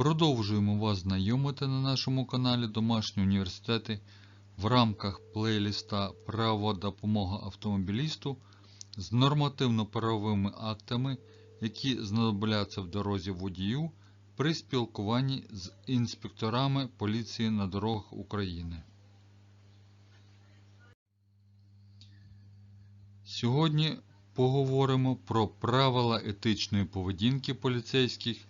Продовжуємо вас знайомити на нашому каналі Домашні університети в рамках плейліста Право допомога автомобілісту з нормативно-правовими актами, які знадобляться в дорозі водію при спілкуванні з інспекторами поліції на дорогах України. Сьогодні поговоримо про правила етичної поведінки поліцейських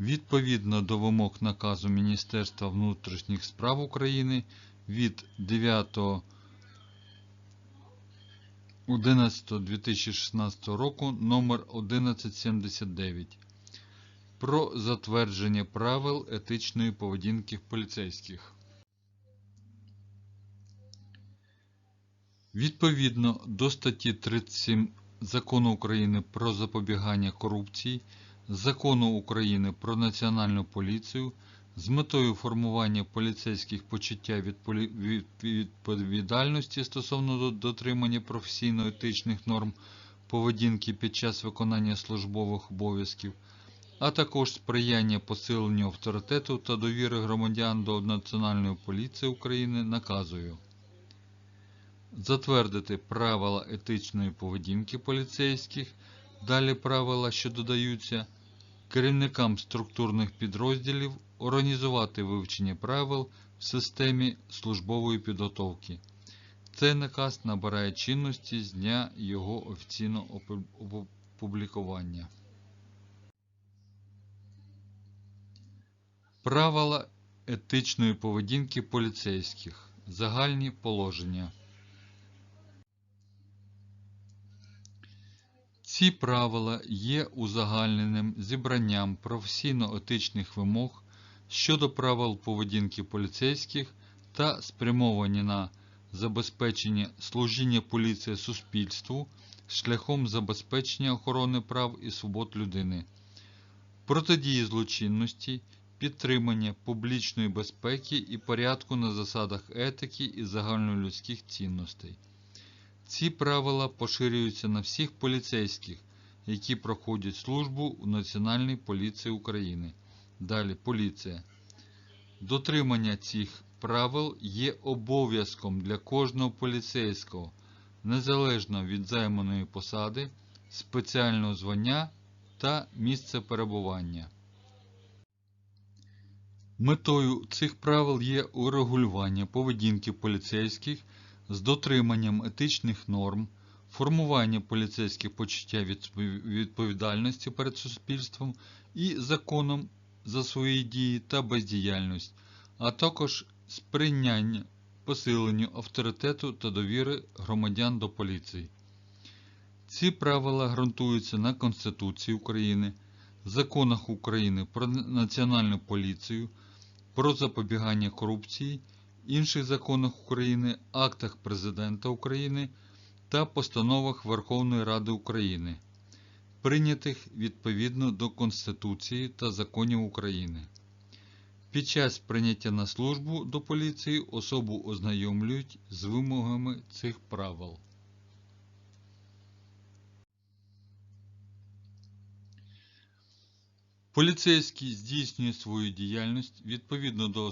відповідно до вимог наказу Міністерства внутрішніх справ України від 9.11.2016 року номер 1179 про затвердження правил етичної поведінки поліцейських. Відповідно до статті 37 Закону України про запобігання корупції, Закону України про Національну поліцію з метою формування поліцейських почуття відповідальності стосовно дотримання професійно-етичних норм поведінки під час виконання службових обов'язків, а також сприяння посиленню авторитету та довіри громадян до Національної поліції України наказую. Затвердити правила етичної поведінки поліцейських, далі правила, що додаються, керівникам структурних підрозділів організувати вивчення правил в системі службової підготовки. Цей наказ набирає чинності з дня його офіційного опублікування. Правила етичної поведінки поліцейських. Загальні положення. Ці правила є узагальненим зібранням професійно-етичних вимог щодо правил поведінки поліцейських та спрямовані на забезпечення служіння поліції суспільству шляхом забезпечення охорони прав і свобод людини, протидії злочинності, підтримання публічної безпеки і порядку на засадах етики і загальнолюдських цінностей. Ці правила поширюються на всіх поліцейських, які проходять службу у Національній поліції України. Далі поліція. Дотримання цих правил є обов'язком для кожного поліцейського, незалежно від займаної посади, спеціального звання та місця перебування. Метою цих правил є урегулювання поведінки поліцейських з дотриманням етичних норм, формування поліцейських почуття відповідальності перед суспільством і законом за свої дії та бездіяльність, а також сприйняння посиленню авторитету та довіри громадян до поліції. Ці правила ґрунтуються на Конституції України, законах України про Національну поліцію, про запобігання корупції інших законах України, актах Президента України та постановах Верховної Ради України, прийнятих відповідно до Конституції та законів України. Під час прийняття на службу до поліції особу ознайомлюють з вимогами цих правил. Поліцейський здійснює свою діяльність відповідно до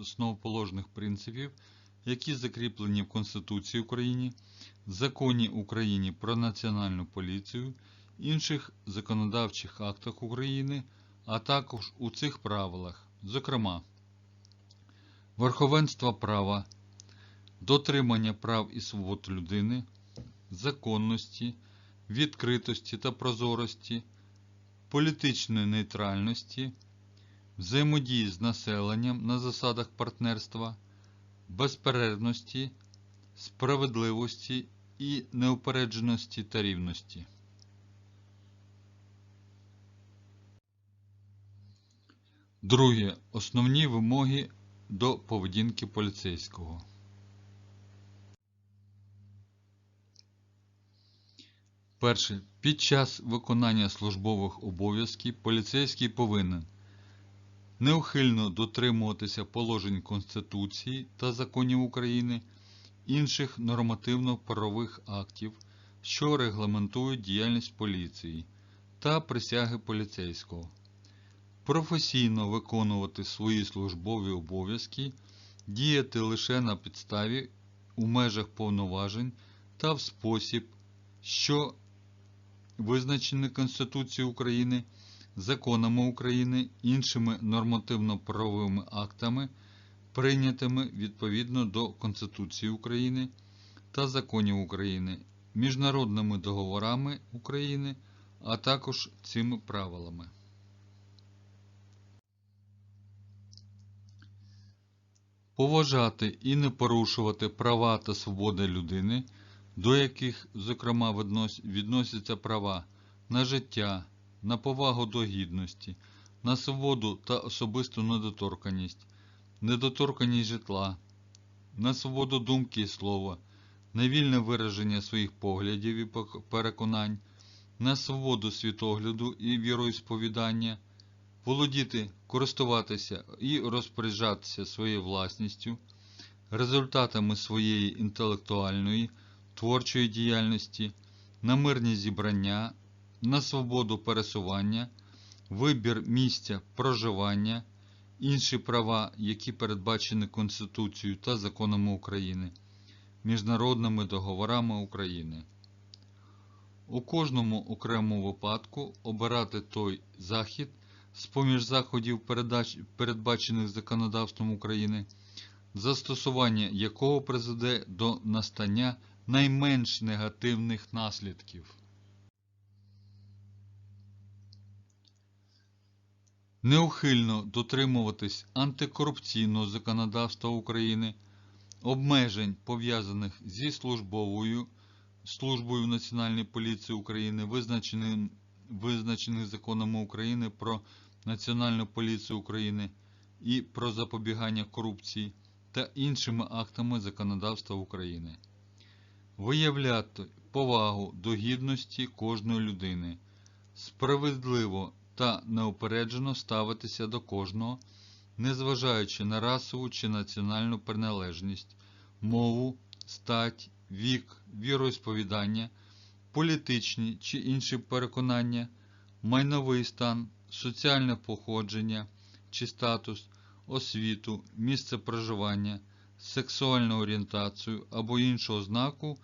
основоположних принципів, які закріплені в Конституції України, Законі України про Національну поліцію, інших законодавчих актах України, а також у цих правилах, зокрема, верховенство права, дотримання прав і свобод людини, законності, відкритості та прозорості політичної нейтральності, взаємодії з населенням на засадах партнерства, безперервності, справедливості і неупередженості та рівності. Друге. Основні вимоги до поведінки поліцейського. Перше. Під час виконання службових обов'язків поліцейський повинен неухильно дотримуватися положень Конституції та законів України, інших нормативно-правових актів, що регламентують діяльність поліції та присяги поліцейського, професійно виконувати свої службові обов'язки, діяти лише на підставі у межах повноважень та в спосіб, що визначені Конституцією України, законами України, іншими нормативно-правовими актами, прийнятими відповідно до Конституції України та законів України, міжнародними договорами України, а також цими правилами. Поважати і не порушувати права та свободи людини, до яких, зокрема, відносяться права на життя, на повагу до гідності, на свободу та особисту недоторканність, недоторканність житла, на свободу думки і слова, на вільне вираження своїх поглядів і переконань, на свободу світогляду і віроісповідання, володіти, користуватися і розпоряджатися своєю власністю, результатами своєї інтелектуальної, творчої діяльності, на мирні зібрання, на свободу пересування, вибір місця проживання, інші права, які передбачені Конституцією та законами України, міжнародними договорами України. У кожному окремому випадку обирати той захід з-поміж заходів, передбачених законодавством України, застосування якого призведе до настання найменш негативних наслідків. Неухильно дотримуватись антикорупційного законодавства України, обмежень, пов'язаних зі службовою службою Національної поліції України, визначеним, визначених законами України про Національну поліцію України і про запобігання корупції та іншими актами законодавства України. Виявляти повагу до гідності кожної людини, справедливо та неупереджено ставитися до кожного, незважаючи на расову чи національну приналежність, мову, стать, вік, віроісповідання, політичні чи інші переконання, майновий стан, соціальне походження чи статус, освіту, місце проживання, сексуальну орієнтацію або іншу ознаку,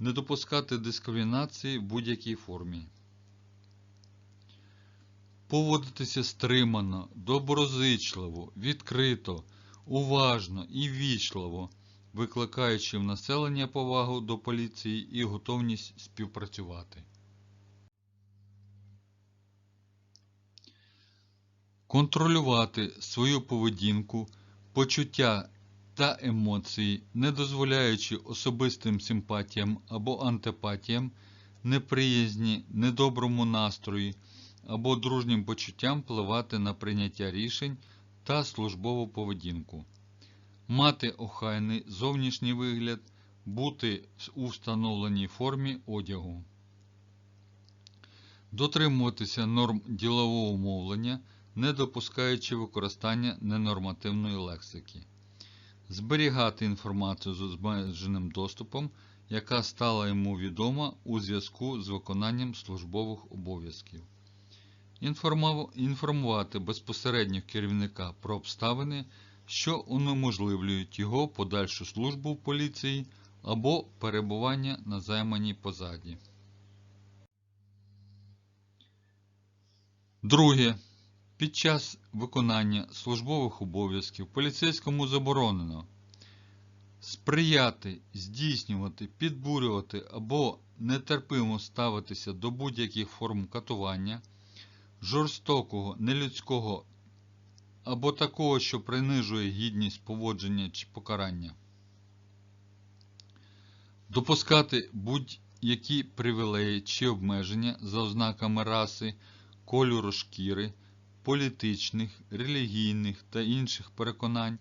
не допускати дискримінації в будь-якій формі. Поводитися стримано, доброзичливо, відкрито, уважно і ввічливо, викликаючи в населення повагу до поліції і готовність співпрацювати. Контролювати свою поведінку, почуття та емоції, не дозволяючи особистим симпатіям або антипатіям, неприязні, недоброму настрої або дружнім почуттям впливати на прийняття рішень та службову поведінку, мати охайний зовнішній вигляд, бути у встановленій формі одягу, дотримуватися норм ділового мовлення, не допускаючи використання ненормативної лексики, зберігати інформацію з обмеженим доступом, яка стала йому відома у зв'язку з виконанням службових обов'язків. Інформувати безпосередньо керівника про обставини, що унеможливлюють його подальшу службу в поліції або перебування на займаній позаді. Друге. Під час виконання службових обов'язків поліцейському заборонено сприяти, здійснювати, підбурювати або нетерпимо ставитися до будь-яких форм катування, жорстокого, нелюдського або такого, що принижує гідність поводження чи покарання, допускати будь-які привілеї чи обмеження за ознаками раси, кольору шкіри, політичних, релігійних та інших переконань,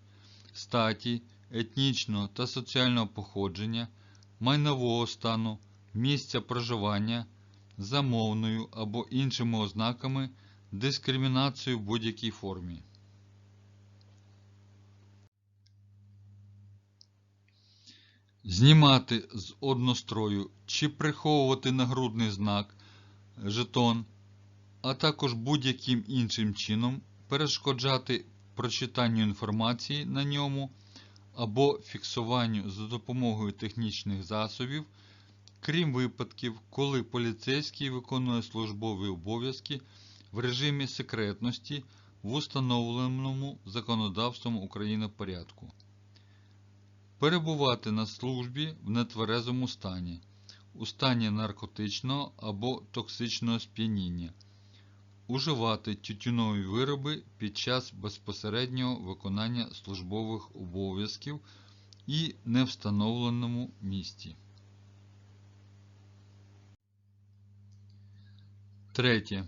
статі, етнічного та соціального походження, майнового стану, місця проживання, за мовною або іншими ознаками дискримінацію в будь-якій формі. Знімати з однострою чи приховувати нагрудний знак, жетон а також будь-яким іншим чином перешкоджати прочитанню інформації на ньому або фіксуванню за допомогою технічних засобів, крім випадків, коли поліцейський виконує службові обов'язки в режимі секретності в установленому законодавством України порядку. Перебувати на службі в нетверезому стані, у стані наркотичного або токсичного сп'яніння, уживати тютюнові вироби під час безпосереднього виконання службових обов'язків і невстановленому місці. Третє.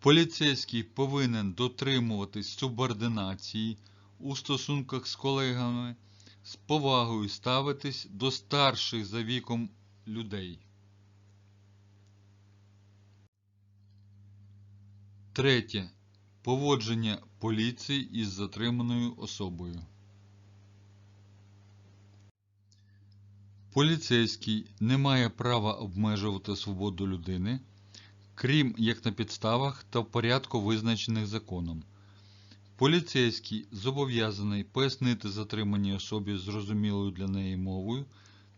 Поліцейський повинен дотримуватись субординації у стосунках з колегами, з повагою ставитись до старших за віком людей. Третє. Поводження поліції із затриманою особою. Поліцейський не має права обмежувати свободу людини, крім як на підставах та в порядку визначених законом. Поліцейський зобов'язаний пояснити затриманій особі зрозумілою для неї мовою,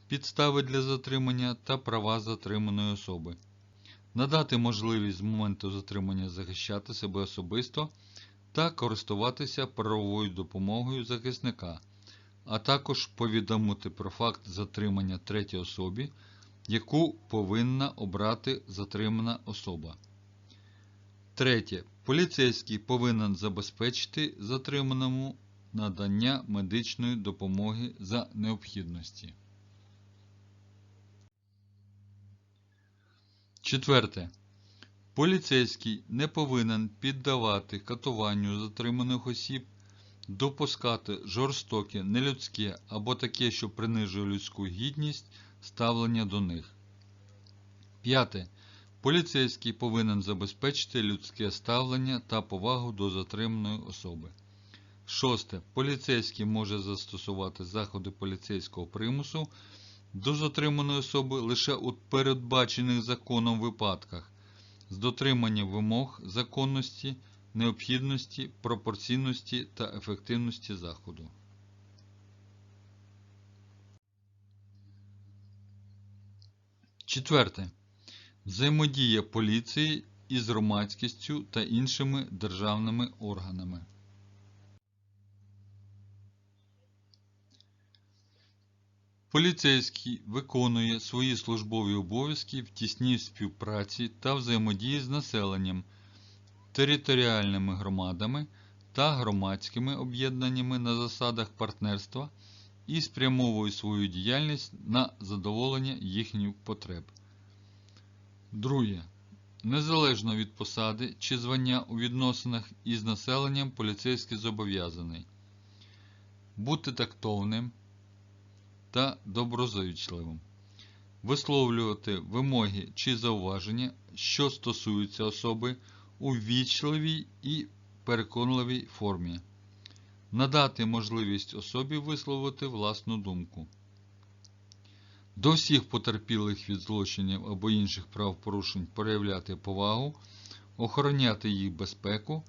підстави для затримання та права затриманої особи, надати можливість з моменту затримання захищати себе особисто та користуватися правовою допомогою захисника, а також повідомити про факт затримання третій особі, яку повинна обрати затримана особа. Третє. Поліцейський повинен забезпечити затриманому надання медичної допомоги за необхідності. Четверте. Поліцейський не повинен піддавати катуванню затриманих осіб, допускати жорстоке, нелюдське або таке, що принижує людську гідність ставлення до них. П'яте. Поліцейський повинен забезпечити людське ставлення та повагу до затриманої особи. Шосте. Поліцейський може застосувати заходи поліцейського примусу до затриманої особи лише у передбачених законом випадках з дотриманням вимог законності, необхідності, пропорційності та ефективності заходу. Четверте. Взаємодія поліції із громадськістю та іншими державними органами. Поліцейський виконує свої службові обов'язки в тісній співпраці та взаємодії з населенням, територіальними громадами та громадськими об'єднаннями на засадах партнерства і спрямовує свою діяльність на задоволення їхніх потреб. Друге. Незалежно від посади чи звання у відносинах із населенням поліцейський зобов'язаний бути тактовним та доброзичливим, висловлювати вимоги чи зауваження, що стосуються особи у вічливій і переконливій формі, надати можливість особі висловити власну думку. До всіх потерпілих від злочинів або інших правопорушень проявляти повагу, охороняти їх безпеку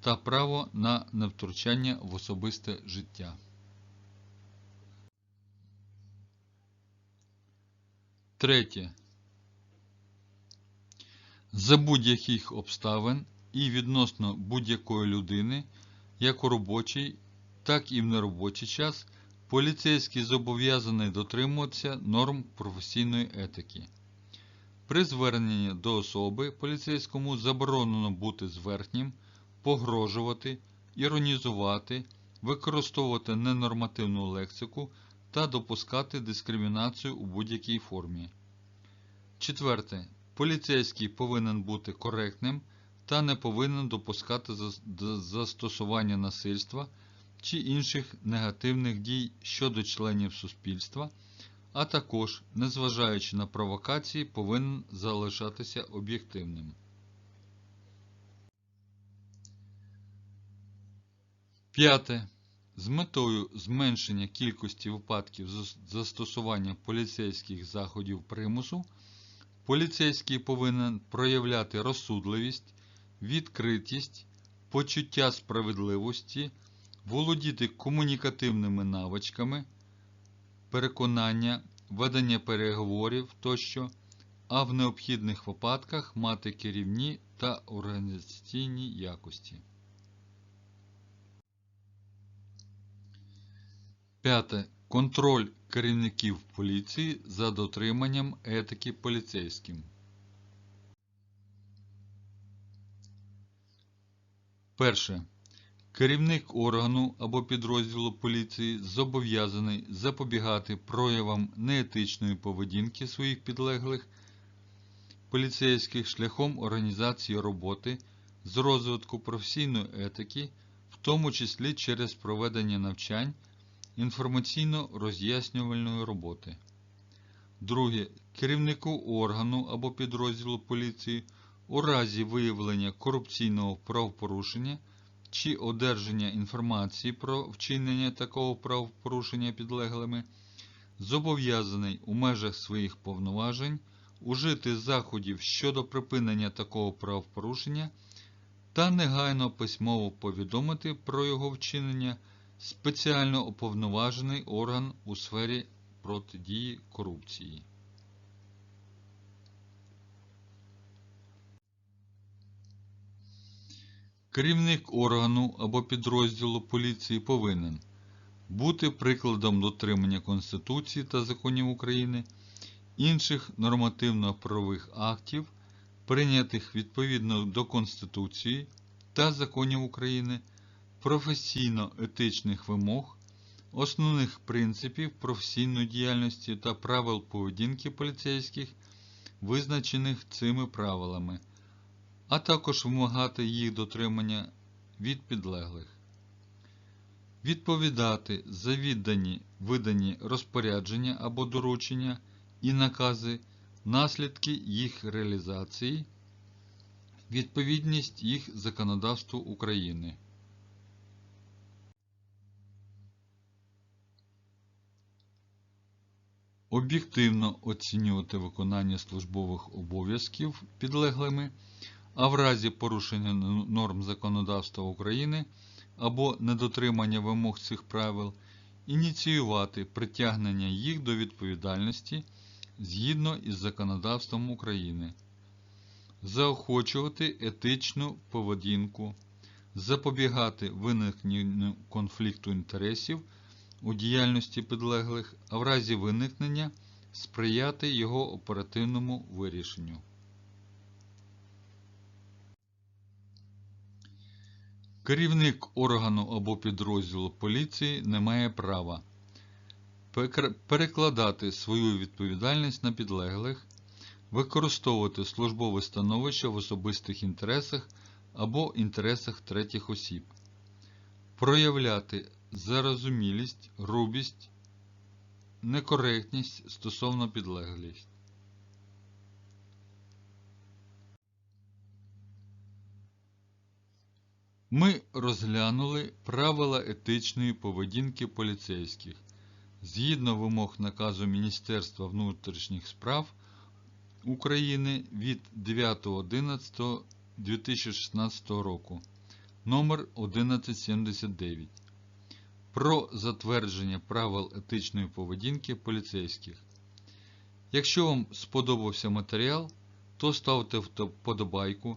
та право на невтручання в особисте життя. Третє. За будь-яких обставин і відносно будь-якої людини, як у робочий, так і в неробочий час, поліцейський зобов'язаний дотримуватися норм професійної етики. При зверненні до особи поліцейському заборонено бути зверхнім, погрожувати, іронізувати, використовувати ненормативну лексику та допускати дискримінацію у будь-якій формі. Четверте. Поліцейський повинен бути коректним та не повинен допускати застосування насильства чи інших негативних дій щодо членів суспільства, а також, незважаючи на провокації, повинен залишатися об'єктивним. П'яте. З метою зменшення кількості випадків застосування поліцейських заходів примусу, Поліцейський повинен проявляти розсудливість, відкритість, почуття справедливості, володіти комунікативними навичками, переконання, ведення переговорів тощо, а в необхідних випадках мати керівні та організаційні якості. П'яте. Контроль керівників поліції за дотриманням етики поліцейським. Перше. Керівник органу або підрозділу поліції зобов'язаний запобігати проявам неетичної поведінки своїх підлеглих поліцейських шляхом організації роботи з розвитку професійної етики, в тому числі через проведення навчань інформаційно-роз'яснювальної роботи. Друге. Керівнику органу або підрозділу поліції у разі виявлення корупційного правопорушення чи одержання інформації про вчинення такого правопорушення підлеглими, зобов'язаний у межах своїх повноважень ужити заходів щодо припинення такого правопорушення та негайно письмово повідомити про його вчинення спеціально уповноважений орган у сфері протидії корупції. Керівник органу або підрозділу поліції повинен бути прикладом дотримання Конституції та законів України, інших нормативно-правових актів, прийнятих відповідно до Конституції та законів України, професійно-етичних вимог, основних принципів професійної діяльності та правил поведінки поліцейських, визначених цими правилами а також вимагати їх дотримання від підлеглих. Відповідати за віддані видані розпорядження або доручення і накази, наслідки їх реалізації, відповідність їх законодавству України. Об'єктивно оцінювати виконання службових обов'язків підлеглими а в разі порушення норм законодавства України або недотримання вимог цих правил, ініціювати притягнення їх до відповідальності згідно із законодавством України, заохочувати етичну поведінку, запобігати виникненню конфлікту інтересів у діяльності підлеглих, а в разі виникнення сприяти його оперативному вирішенню. Керівник органу або підрозділу поліції не має права перекладати свою відповідальність на підлеглих, використовувати службове становище в особистих інтересах або інтересах третіх осіб, проявляти зарозумілість, грубість, некоректність стосовно підлеглих. Ми розглянули правила етичної поведінки поліцейських згідно вимог наказу Міністерства внутрішніх справ України від 9.11.2016 року номер 1179 про затвердження правил етичної поведінки поліцейських. Якщо вам сподобався матеріал, то ставте вподобайку,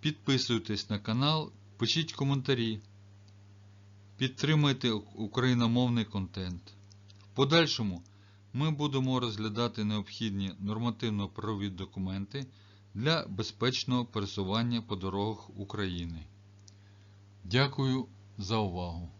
підписуйтесь на канал Пишіть коментарі. Підтримайте україномовний контент. В подальшому ми будемо розглядати необхідні нормативно-правові документи для безпечного пересування по дорогах України. Дякую за увагу!